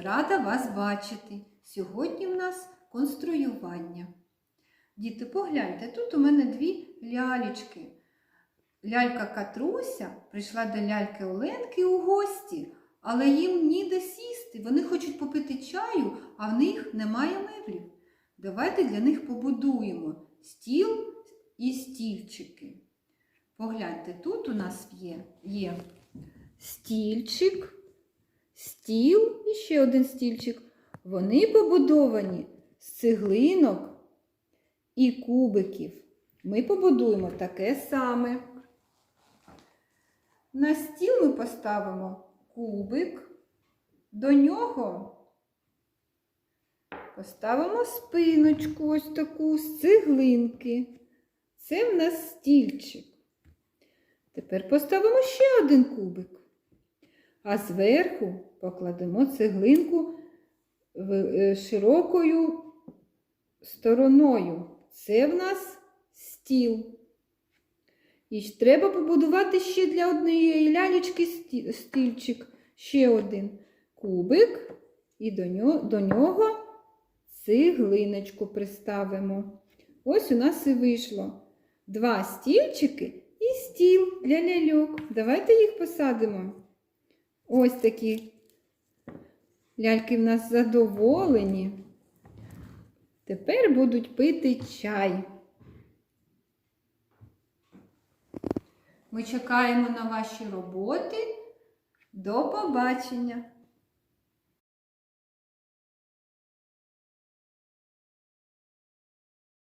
рада вас бачити. Сьогодні в нас конструювання. Діти, погляньте, тут у мене дві лялечки. Лялька Катруся прийшла до ляльки Оленки у гості, але їм ніде сісти. Вони хочуть попити чаю, а в них немає меблів. Давайте для них побудуємо стіл і стільчики. Погляньте, тут у нас є, є стільчик, стіл і ще один стільчик. Вони побудовані з цеглинок і кубиків. Ми побудуємо таке саме. На стіл ми поставимо кубик, до нього поставимо спиночку ось таку з цеглинки. Це в нас стільчик. Тепер поставимо ще один кубик, а зверху покладемо цеглинку е, широкою стороною. Це в нас стіл. І треба побудувати ще для однієї лялечки стільчик. Ще один кубик, і до нього, до нього цеглиночку приставимо. Ось у нас і вийшло два стільчики і стіл для ляльок. Давайте їх посадимо. Ось такі ляльки в нас задоволені. Тепер будуть пити чай. Ми чекаємо на ваші роботи. До побачення!